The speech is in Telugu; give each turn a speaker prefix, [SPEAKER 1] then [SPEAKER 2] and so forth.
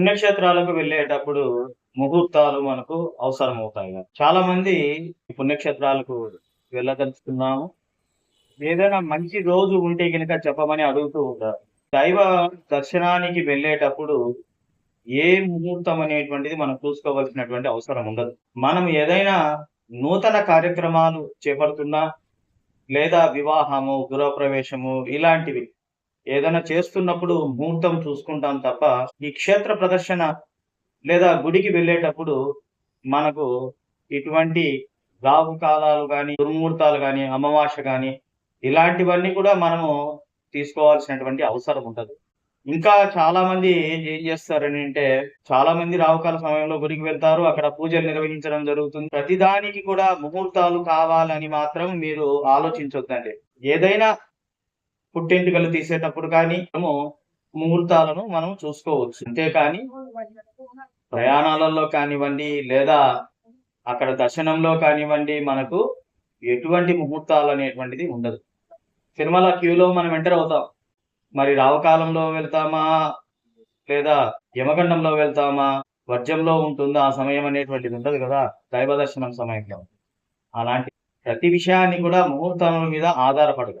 [SPEAKER 1] పుణ్యక్షేత్రాలకు వెళ్ళేటప్పుడు ముహూర్తాలు మనకు అవసరం అవుతాయి చాలా మంది ఈ పుణ్యక్షేత్రాలకు వెళ్ళదలుచుకున్నాము. ఏదైనా మంచి రోజు ఉంటే గనుక చెప్పమని అడుగుతూ ఉంటారు. దైవ దర్శనానికి వెళ్ళేటప్పుడు ఏ ముహూర్తం అనేటువంటిది మనం చూసుకోవాల్సినటువంటి అవసరం ఉండదు. మనం ఏదైనా నూతన కార్యక్రమాలు చేపడుతున్నా లేదా వివాహము గృహప్రవేశము ఇలాంటివి ఏదైనా చేస్తున్నప్పుడు ముహూర్తం చూసుకుంటాం తప్ప ఈ క్షేత్ర ప్రదర్శన లేదా గుడికి వెళ్ళేటప్పుడు మనకు ఇటువంటి రావు కాలాలు కానీ దుర్ముహూర్తాలు కానీ అమావాస్య కానీ ఇలాంటివన్నీ కూడా మనము తీసుకోవాల్సినటువంటి అవసరం ఉండదు ఇంకా చాలా మంది ఏం చేస్తారని అంటే చాలా మంది రావుకాల సమయంలో గుడికి వెళ్తారు అక్కడ పూజలు నిర్వహించడం జరుగుతుంది. ప్రతిదానికి కూడా ముహూర్తాలు కావాలని మాత్రం మీరు ఆలోచించొద్దండి. ఏదైనా పుట్టెంటుకలు తీసేటప్పుడు కానీ మనము ముహూర్తాలను మనం చూసుకోవచ్చు. అంతేకాని ప్రయాణాలలో కానివ్వండి లేదా అక్కడ దర్శనంలో కానివ్వండి మనకు ఎటువంటి ముహూర్తాలు అనేటువంటిది ఉండదు. తిరుమల క్యూలో మనం ఎంటర్ అవుతాం. మరి రావకాలంలో వెళ్తామా? లేదా యమగండంలో వెళ్తామా? వర్జంలో ఉంటుందా? ఆ సమయం అనేటువంటిది ఉండదు కదా? దైవ దర్శనం సమయంలో. అలాంటి ప్రతి విషయాన్ని కూడా ముహూర్తాల మీద ఆధారపడదు.